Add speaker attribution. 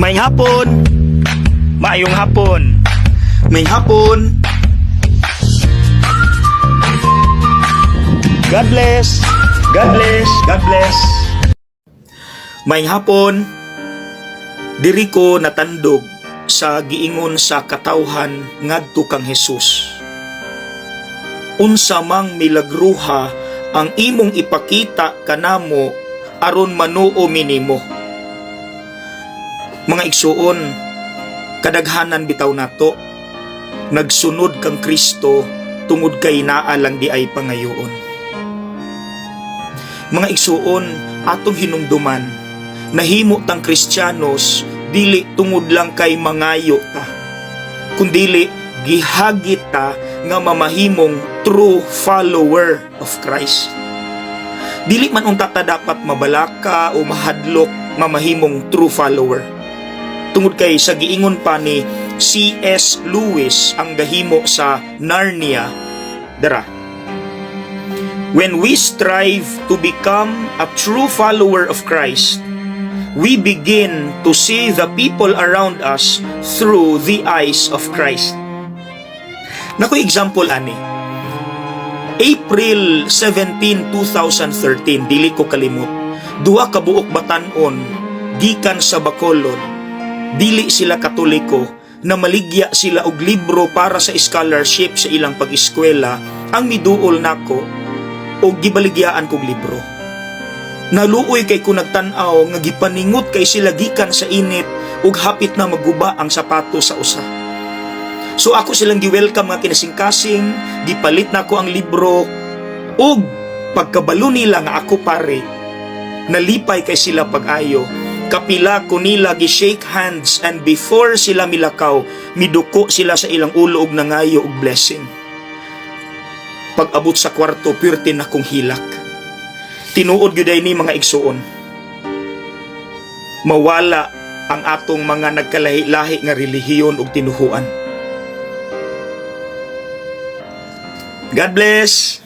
Speaker 1: May hapon. Maayong hapon. May hapon. God bless. God bless. God bless. May hapon. Diri ko natandog sa giingon sa katawhan ngadto kang Hesus. Unsa mang milagruha ang imong ipakita kanamo aron manuo minimo. Mga igsuon, kadaghanan bitaw nato, nagsunod kang Kristo tungod kay naa lang di ay pangayoon. Mga igsuon, atong hinumduman, nahimo tang Kristiyanos dili tungod lang kay mangayo ta, kundili gihagit ta nga mamahimong true follower of Christ. Dili man unta ta dapat mabalaka o mahadlok mamahimong true follower. Tungod kay sa giingon pa ni C.S. Lewis ang gahimo sa Narnia, dara. When we strive to become a true follower of Christ, we begin to see the people around us through the eyes of Christ. Nako example ani. April 17, 2013, dili ko kalimot. Duha ka buok batanon gikan sa Bacolod. Dili sila katoliko na maligya sila og libro para sa scholarship sa ilang pag-eskwela ang miduol nako og gibaligyaan kog libro. Naluoy kay ko nagtan-aw nga gipaningot kay sila gikan sa init ug hapit na maguba ang sapato sa usa. So ako silang gi-welcome nga kinasingkasing, gipalit na ko ang libro ug pagkabalo nila nga ako pare, nalipay kay sila pag-ayo. Kapila ko nila gi-shake hands and before sila milakaw, miduko sila sa ilang ulo ug nangayo og blessing. Pag-abot sa kwarto, pirti na kong hilak. Tinuod gyud ni mga igsuon. Mawala ang atong mga nagkalahi-lahi nga relihiyon ug tinuhuan. God bless!